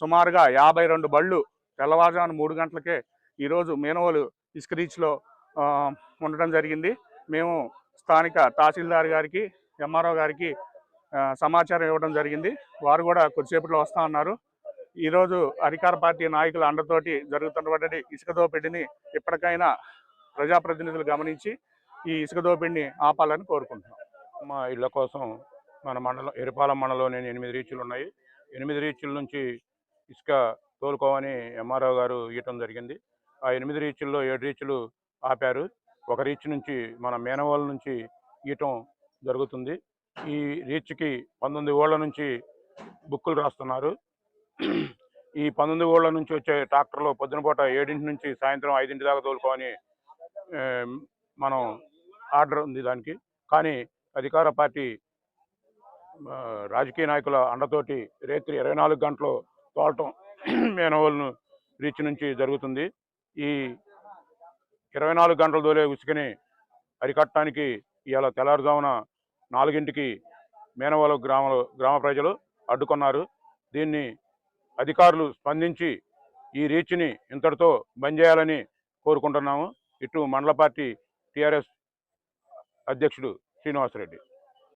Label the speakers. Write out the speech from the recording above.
Speaker 1: సుమారుగా యాభై రెండు బళ్ళు తెల్లవారుజామున మూడు గంటలకే ఈరోజు మేనవోలు ఇసుక రీచ్లో ఉండటం జరిగింది. మేము స్థానిక తహసీల్దార్ గారికి ఎంఆర్ఓ గారికి సమాచారం ఇవ్వడం జరిగింది. వారు కూడా కొద్దిసేపట్లో వస్తా ఉన్నారు ఈరోజు అధికార పార్టీ నాయకుల అండతోటి జరుగుతున్నటువంటి ఇసుక దోపిడీని ఇప్పటికైనా ప్రజాప్రతినిధులు గమనించి ఈ ఇసుక దోపిడీని ఆపాలని కోరుకుంటున్నాం.
Speaker 2: మా ఇళ్ళ కోసం మన మండలం ఎరుపాలెం మండలంలో ఎనిమిది రీచ్లు ఉన్నాయి. ఎనిమిది రీచ్ల నుంచి ఇసుక తోలుకోవని ఎంఆర్ఓ గారు ఇవ్వటం జరిగింది. ఆ ఎనిమిది రీచ్ల్లో ఏడు రీచ్లు ఆపారు. ఒక రీచ్ నుంచి మన మేనవాళ్ళ నుంచి ఇవ్వటం జరుగుతుంది. ఈ రీచ్కి పంతొమ్మిది ఓళ్ళ నుంచి బుక్కులు రాస్తున్నారు. ఈ పంతొమ్మిది ఓళ్ళ నుంచి వచ్చే ట్రాక్టర్లో పొద్దునపూట ఏడింటి నుంచి సాయంత్రం ఐదింటి దాకా తోలుకోవని మనం ఆర్డర్ ఉంది దానికి. కానీ అధికార పార్టీ రాజకీయ నాయకుల అండతోటి రేత్రి ఇరవై నాలుగు గంటలు తోటం మేనవాళ్ళను రీచ్ నుంచి జరుగుతుంది. ఈ ఇరవై నాలుగు గంటల తోలే ఉసుకని అరికట్టడానికి ఇవాళ తెల్లారుజామున నాలుగింటికి మేనవోలు గ్రామంలో గ్రామ ప్రజలు అడ్డుకున్నారు. దీన్ని అధికారులు స్పందించి ఈ రీచ్ని ఇంతటితో బంద్ చేయాలని కోరుకుంటున్నాము. ఇటు మండల పార్టీ టీఆర్ఎస్ అధ్యక్షుడు శ్రీనివాసరెడ్డి.